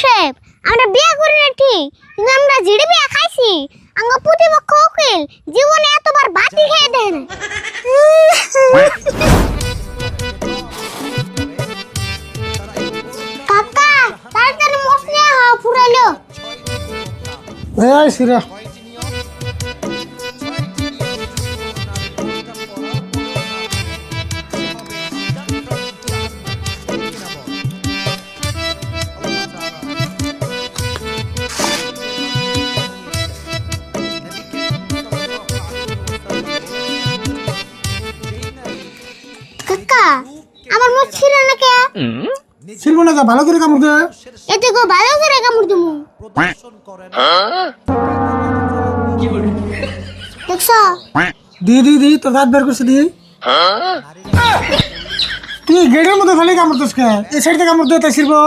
সাহেব, আমরা বিয়ে করি না ঠিক। কিন্তু আমরা জিডি বিয়ে খাইছি। আঙ্গ প্রতিপক্ষ উকিল, জীবনে এতবার বাতি খেয়ে দেন। কাকা, তাড়াতাড়ি মশলা ফুরালো এই সিরা না কে ছিল না কা, ভালো করে কামড় দে। এতে গো ভালো করে কামড় দিমু। দেখছ? দি দি দি তোর দাঁত বের করছে দি। তুই গেটের মধ্যে খালি কামড় দিস কে এই সাইড থেকে কামড় দে তাই ছিড়বো।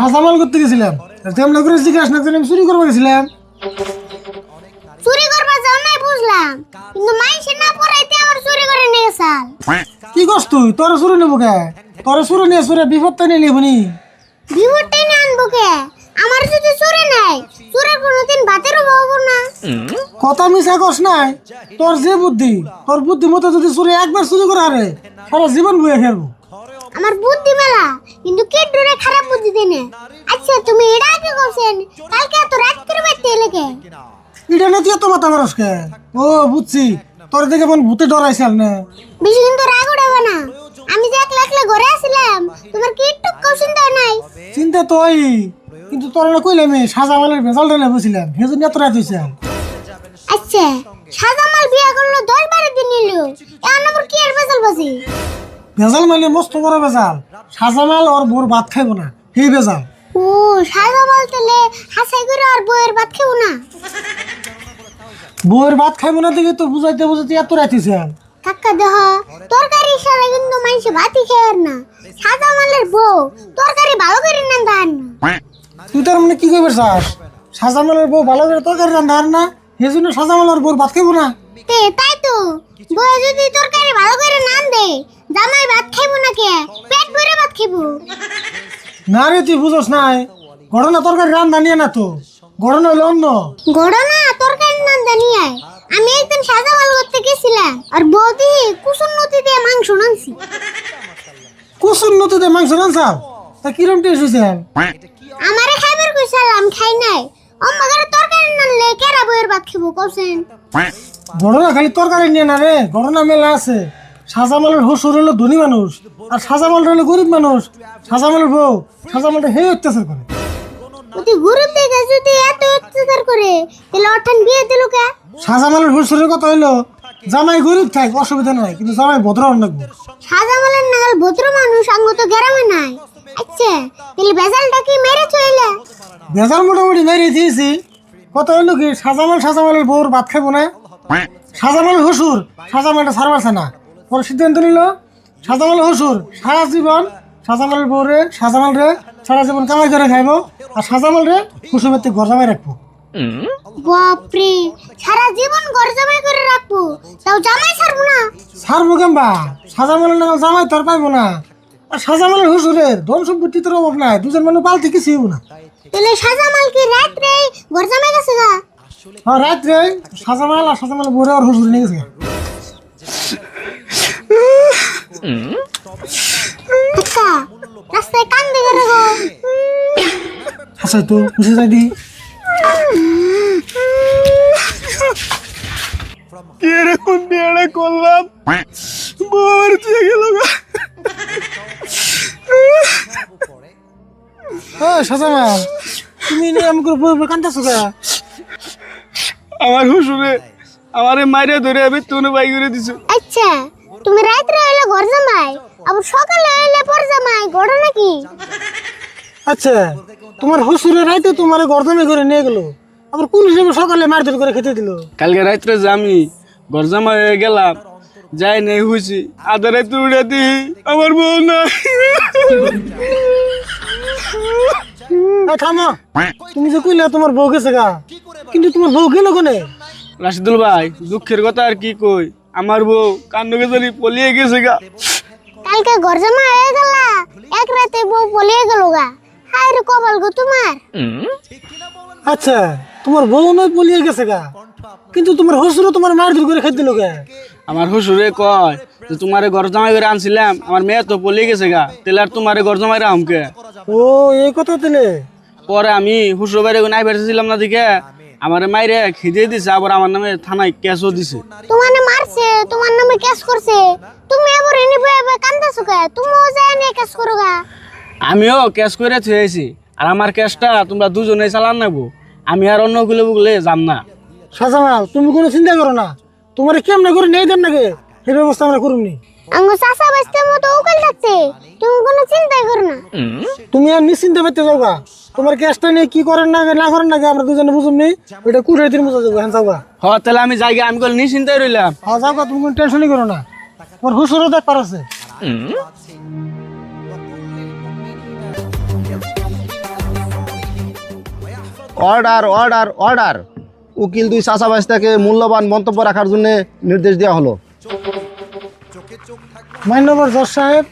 সাজামাল করতে গেছিলাম। তেমন করে জিজ্ঞাসা না আমি চুরি করব গেছিলাম। চুরি করবা যাও নাই বুঝলাম কিন্তু মাইসে না পড়াইতে আমার চুরি করে নিয়ে সাল কি করছ তুই? তোর চুরি নেব কে? তোর চুরি নিয়ে চুরে বিপদ তো নিয়ে নিবনি। বিপদটাই না আনব কে? আমার যদি চুরি নাই চুরের কোনোদিন ভাতেরও পাবো না। কথা মিশা কস নাই তোর যে বুদ্ধি তোর বুদ্ধি মতো যদি চুরি একবার চুরি করে আরে সারা জীবন বয়ে খেলব আমার বুদ্ধি মেলা কিন্তু কে ডরে খারাপ বুদ্ধি দেনে? আচ্ছা তুমি এটা কি করছেন? কালকে এত রাত করে বাইতে এলেকে এটা না তুই এত মাথা মারস কে? ও বুঝছি। তোর দিকে মন ভূতে ডরাইছাল না। বেশি কিন্তু রাগ উঠাবো না। আমি যে একলা একলা ঘরে আসছিলাম তোমার কি একটু কোশ্চেন দেয় নাই? চিন্তা তো ওই কিন্তু তোর না কইলাম এই সাজামালের ভেজালটা নেবছিলাম সেজন্য এত রাত হয়েছে আচ্ছা সাজামাল বিয়া করল দশ বারো দিন নিল। এখন আবার কি আর বেজাল বাসি? ভেজাল মানে মস্ত বড় ভেজাল। সাজামাল ওর বোর ভাত খাইবো না সেই ভেজাল। ও সাজামাল তাহলে হাসাই করে আর বইয়ের ভাত খেও না? বউয়ের ভাত খাইবো না দেখে তো বুঝাইতে বুঝাইতে এত রাত হয়েছে কাকা দেহ তরকারি সারা কিন্তু মানুষে ভাতই খেয়ে আর না। সাজামালের বউ তরকারি ভালো করে না। দান তুই তার মানে কি করবে চাস? সাজামালের বউ ভালো করে তরকারি রান্না আর না সেই জন্য সাজামালের বউর ভাত খাইবো না। তে তাই তো। বউ যদি তরকারি ভালো করে দে জামাই ভাত খাইবো না কে পেট ভরে ভাত খাইবো। না রে তুই বুঝোস নাই। ঘটনা তরকারি রান্না নিয়ে না তো। ঘটনা হলো অন্য। ঘটনা তরকারি আমি একদিন সাজামাল করতে গেছিলাম আর বৌদি কুসুম নদীতে মাংস নানছি কুসুম নতুতে মাংস রান্সাও তা কিরম টেস্ট হয়েছে আমারে খাইবার কইছিলাম খাই নাই। অম্মাগারে তরকারি নানলে কেরা বইয়ের ভাত খাইবো কইছেন ঘটনা খালি তরকারি নিয়ে না রে ঘটনা মেলা আছে। সাজামালের হসুর হলো ধনী মানুষ আর সাজামাল হলো গরিব মানুষ। সাজামালের বউ সাজামালটা হে অত্যাচার করে। যদি গরিব দেখে যদি এত অত্যাচার করে তাহলে অঠান বিয়ে দিল কে? সাজামালের হসুরের কথা হইল জামাই গরিব থাক অসুবিধা নাই কিন্তু জামাই ভদ্র রাখব সাজামালের নাগাল ভদ্র মানুষ আঙ্গ তো গ্রামে নাই। আচ্ছা তাহলে বেজালটা কি মেরে চলে বেজাল মোটামুটি মেরে দিয়েছি। কথা হইল কি সাজামাল সাজামালের বউর ভাত খাব না। সাজামালের হসুর সাজামালটা পারছে না। পরে সিদ্ধান্ত নিল সাজামালের হসুর সারা জীবন সাজামালের বউরে সাজামাল রে সারা জীবন কামাই করে খাইবো আর সাজামাল রে কুসুমের ঘর জামাই রাখব। বাপরে সারা জীবন ঘর জামাই করে রাখব? তাও জামাই ছাড়বো না? ছাড়বো কেমবা সাজামালের নাগাল জামাই তোর পাইবো না। আর সাজামালের হসুরের ধন সম্পত্তি তোর অভাব নাই দুজন মানুষ পালতে কিছু না। তাহলে সাজামাল কি রাত্রে ঘর জামাই গেছে গা? হ্যাঁ রাত্রে সাজামাল আর সাজামাল বউরে আর হসুর নিয়ে গেছে আচ্ছা রাস্তায় কান দেখে রাখো আচ্ছা তো আমার হুসুরে আমারে মাইরে ধরে আমি তুনে বাই করে দিছো। আচ্ছা তুমি রাত্রে হইলে ঘর জামাই? আবার সকালে হইলে পর জামাই ঘটনা কি আচ্ছা তোমার হসুরের রাইতে তোমার গর্দমে করে নিয়ে গেল। আবার কোন হিসেবে সকালে মারধর করে খেতে দিল? কালকে রাত্রে যে আমি গরজামা হয়ে গেলাম যাই নেই হুসি আধা রাত্রে উড়ে দিই আমার বউ না এই তুমি যে কইলে তোমার বউ গেছে গা কিন্তু তোমার বউ গেল কোনে? রাশিদুল ভাই দুঃখের কথা আর কি কই? আমার বউ কান্নকে জানি পলিয়ে গেছে গা। কালকে ঘর জমা হয়ে গেল এক রাতে বউ পলিয়ে গেল গা। হায় রে কপাল গো তোমার। আচ্ছা তোমার বউ নয় পলিয়ে গেছে গা। কিন্তু তোমার হসুরও তোমার মার দূর করে খাইতে লোকে আমার শ্বশুরে কয় যে তোমারে ঘর জামাই করে আনছিলাম আমার মেয়ে তো পলিয়ে গেছে গা তেলে আর তোমারে ঘর জামাই রামকে ও এই কথা তেলে পরে আমি শ্বশুর বাইরে নাই বেড়েছিলাম না দিকে আমার মাইরে খিদে দিছে আবার আমার নামে থানায় কেসও দিছে। তোমার মারছে তোমার নামে কেস করছে। তুমি আবার এনে বয়ে বয়ে কান্দাছো কে? তুমিও যায় নিয়ে কেস করো গা। আমিও ক্যাশ করে থুয়েছি আর আমার ক্যাশটা তোমরা দুজনে চালান নেব আমি আর অন্যগুলো বুগলে যাম না। সাজামাল তুমি কোনো চিন্তা করো না। তোমার কেমনে করে নেই দেন নাকি এই ব্যবস্থা আমরা করুননি আঙ্গু চাষা বাঁচতে মতো উকাল থাকছে। তুমি কোনো চিন্তাই করো না। তুমি আর নিশ্চিন্তে পেতে যাও গা। তোমার ক্যাশটা নিয়ে কি করেন না না করেন নাকি আমরা দুজনে বুঝুন নি ওইটা কুড়াই দিন বুঝা যাব হ্যাঁ যাও গা। হ তাহলে আমি যাই গে, আমি কল নিশ্চিন্তাই রইলাম। হ্যাঁ যাও গা তুমি কোনো টেনশনই করো না। তোমার হুসুরও দেখ পারছে অর্ডার অর্ডার অর্ডার উকিল দুই চাষাবাসটাকে মূল্যবান মন্তব্য রাখার জন্য নির্দেশ দেওয়া হলো। মান্যবর জজ সাহেব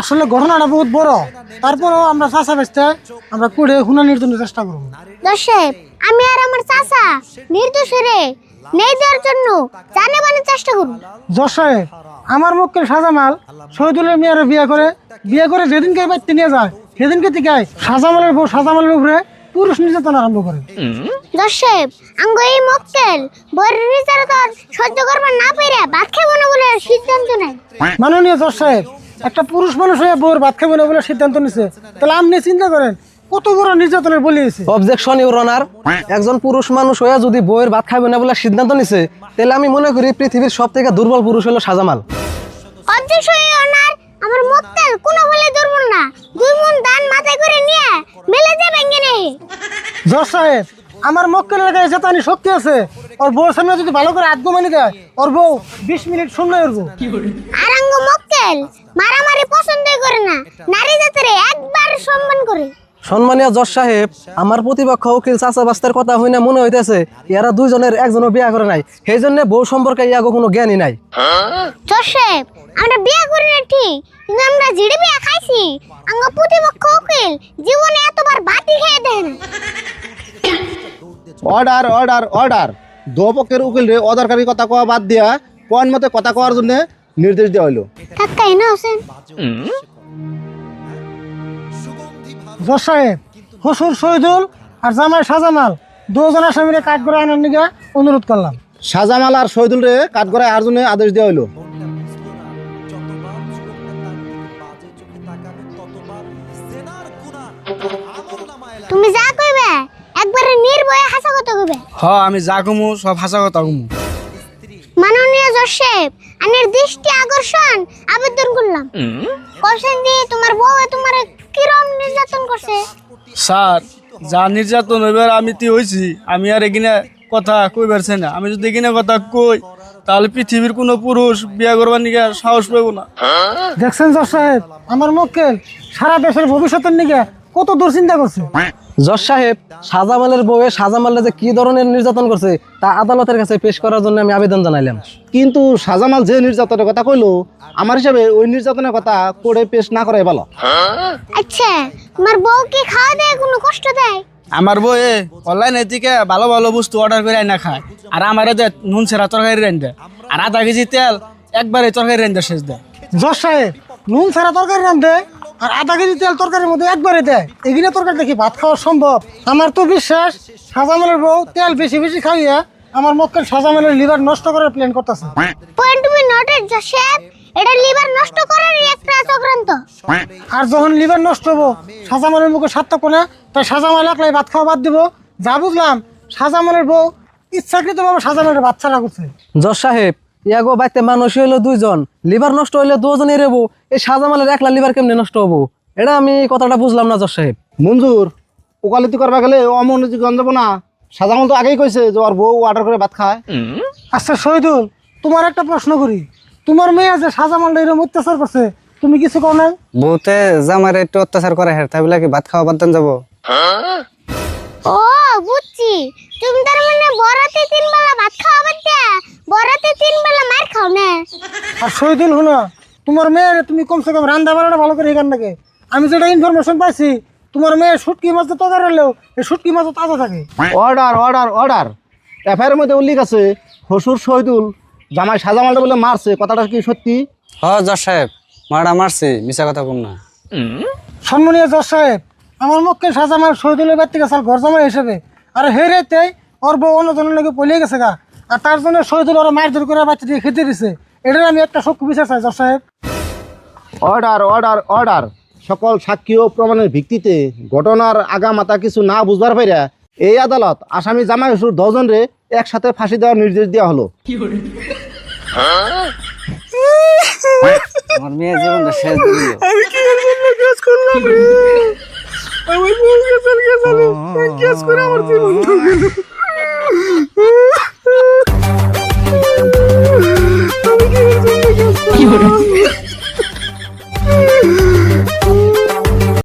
আসলে ঘটনাটা বহুত বড়। তারপরেও আমরা চাষা বেচতে আমরা কুড়ে হুনানির জন্য চেষ্টা করব। দর্শক আমি আর আমার চাষা নির্দোষ রে নেই দেওয়ার জন্য জানে মানে চেষ্টা করুন জজ সাহেব আমার মক্কেল সাজামাল শহীদুলের মেয়ের বিয়ে করে বিয়ে করে যেদিনকে বাড়িতে নিয়ে যায় সেদিনকে থেকে সাজামালের বউ সাজামালের উপরে পুরুষ নির্যাতন আরম্ভ করে। দর্শক আঙ্গ এই মক্কেল বড় নির্যাতন সহ্য করবার না পেরে ভাত খাব না বলে সিদ্ধান্ত নেয়। মাননীয় সাহেব একটা পুরুষ মানুষ হয়ে বউর ভাত খাবে না বলে সিদ্ধান্ত নিছে। তাহলে আপনি চিন্তা করেন কত বড় নির্যাতনের বলি হয়েছে অবজেকশন ইউর অনার একজন পুরুষ মানুষ হয়ে যদি বইয়ের ভাত খাবে না বলে সিদ্ধান্ত নিছে তাহলে আমি মনে করি পৃথিবীর সব থেকে দুর্বল পুরুষ হলো সাজামাল অধ্যক্ষ অনার আমার মক্কেল কোনো বলে দুর্বল না। দুই মন দান মাথায় করে নিয়ে মেলে যে ভেঙে নেই জজ সাহেব আমার মক্কেলের গায়ে চেতানি শক্তি আছে। ওর বউর সামনে যদি ভালো করে আত্মমানি দেয় ওর বউ বিশ মিনিট শূন্য উঠবো। আর আঙ্গ মক্কেল মারামারি পছন্দই করে না। নারী জাতির একবার সম্মান করে। সম্মানীয় জজ সাহেব আমার প্রতিপক্ষ উকিল চাচা বাস্তার কথা হই না মনে হইতেছে এরা দুইজনের একজনও বিয়া করে নাই। সেই জন্য বউ সম্পর্কে ইয়াগো কোনো জ্ঞানই নাই। জোসেফ আমরা বিয়ে করি না ঠিক কিন্তু আমরা জিডি বিয়ে খাইছি। আঙ্গ প্রতিপক্ষ উকিল জীবনে এতবার বাতি খেয়ে দেয় না অর্ডার অর্ডার অর্ডার দুপক্ষের উকিল রে অদরকারি কথা কওয়া বাদ দিয়া পয়েন্ট মতে কথা কওয়ার জন্য নির্দেশ দেওয়া হলো কাকাই না হোসেন জজ সাহেব হসুর শহীদুল আর জামাই সাজামাল দুজন আসামিরে কাজ করে আনার নিগে অনুরোধ করলাম। শাহজামাল আর শহীদুল রে কাঠগড়ায় আর জন্য আদেশ দেওয়া হলো তুমি যা কইবে একবারে নির্ভয়ে হাসা কথা কইবে। হ আমি যা কমু সব হাসা কথা কমু। মাননীয় জোসেফ আনের দৃষ্টি আকর্ষণ আবেদন করলাম। কোশ্চেন দিয়ে তোমার বউ তোমার কিরম নির্যাতন করছে? স্যার যা নির্যাতন হইবার আমি তি হইছি আমি আর এখানে কথা কই পারছি না। আমি যদি এখানে কথা কই তাহলে পৃথিবীর কোনো পুরুষ বিয়া করবার নিকে সাহস পাবো না। দেখছেন সাহেব আমার মক্কেল সারা দেশের ভবিষ্যতের নিগে কত দূর চিন্তা করছে? জজ সাহেব সাজামালের বউয়ে সাজামালে যে কি ধরনের নির্যাতন করছে তা আদালতের কাছে পেশ করার জন্য আমি আবেদন জানাইলাম। কিন্তু শাহজামাল যে নির্যাতনের কথা কইলো আমার হিসাবে ওই নির্যাতনের কথা কোর্টে পেশ না করাই ভালো। আচ্ছা তোমার বউ কি খাওয়া দেয় কোনো কষ্ট দেয়? আমার বয়ে অনলাইনে থেকে ভালো ভালো বস্তু অর্ডার করে আইনা খায় আর আমার যে নুন সেরা তরকারি রেন দেয় আর আধা কেজি তেল একবারে তরকারি রেন দেয় শেষ দেয়। জজ সাহেব নুন ছাড়া তরকারি রান্ধে আর আধা কেজি তেল তরকারির মধ্যে একবারে দেয়। এগুলো তরকারি দেখি ভাত খাওয়া সম্ভব। আমার তো বিশ্বাস সাজামালের বউ তেল বেশি বেশি খাইয়া আমার মক্কেল সাজামালের লিভার নষ্ট করার প্ল্যান করতেছে। Point to be noted Joseph এটা লিভার নষ্ট করারই একটা চক্রান্ত। আর যখন লিভার নষ্ট হব সাজামালের মুখে সাত থাকব না তাই সাজামাল একলাই ভাত খাওয়া বাদ দিব। যা বুঝলাম সাজামালের বউ ইচ্ছাকৃতভাবে সাজামালের ছাড়া করছে। জজ সাহেব ইয়াগো বাইতে মানুষ হইল দুইজন লিভার নষ্ট হইলে দুজনই রেবো এই সাজামালের একলা লিভার কেমনে নষ্ট হব? এটা আমি কথাটা বুঝলাম না জজ সাহেব। মঞ্জুর ওকালতি করবা গেলে অমনোযোগ যাব না। শাহজামাল তো আগেই কইছে যে ওর বউ অর্ডার করে ভাত খায়। আচ্ছা শহীদুল তোমার একটা প্রশ্ন করি। তোমার মেয়ে যে সাজামালটা এরকম অত্যাচার করছে তুমি কিছু কও নাই? বউতে জামার একটু অত্যাচার করে হ্যাঁ তাই বলে কি ভাত খাওয়া বাদ দেন যাব? ও বুঝছি। তুমি তার মানে বরাতে তিন বেলা ভাত খাওয়াবার দিয়া বরাতে তিন বেলা মার খাও না? আর সই দিন হুনা তোমার মেয়ে তুমি কমসে কম রান্না বান্নাটা ভালো করে এখান থেকে আমি যেটা ইনফরমেশন পাইছি তোমার মেয়ে শুটকি মাছ তো তাজা রাখলেও এই শুটকি মাছ তাজা থাকে। অর্ডার অর্ডার অর্ডার এফআইআর মধ্যে উল্লেখ আছে হসুর শহীদুল জামাই সাজামালটা বলে মারছে কথাটা কি সত্যি? হ্যাঁ জজ সাহেব মারা মারছে মিশা কথা বল না। সম্মানীয় জজ সাহেব আমার মুখকে সাজামাল শহীদুলের বাড়ি থেকে সাল ঘর জামাই হিসেবে। আর হেরেতে ওর বউ অন্যজনের লোকে পলিয়ে গেছে গা। আর তার জন্য শহীদুল ওরা মায়ের দূর করে বাচ্চা দিয়ে খেতে দিছে। এটার আমি একটা সক্ষ বিচার চাই জজ সাহেব। অর্ডার অর্ডার অর্ডার সকল সাক্ষী ও প্রমাণের ভিত্তিতে ঘটনার আগামাতা কিছু না বুঝবার পাইরা এই আদালত আসামি জামাই হসুর দশজন রে একসাথে ফাঁসি দেওয়ার নির্দেশ দেওয়া হলো। আমার মেয়ে জীবনটা শেষ আমি কি করলাম রে? আমার মুখে চলে গেল কেস করে আমার জীবন গেল। আমি কি জন্য কেস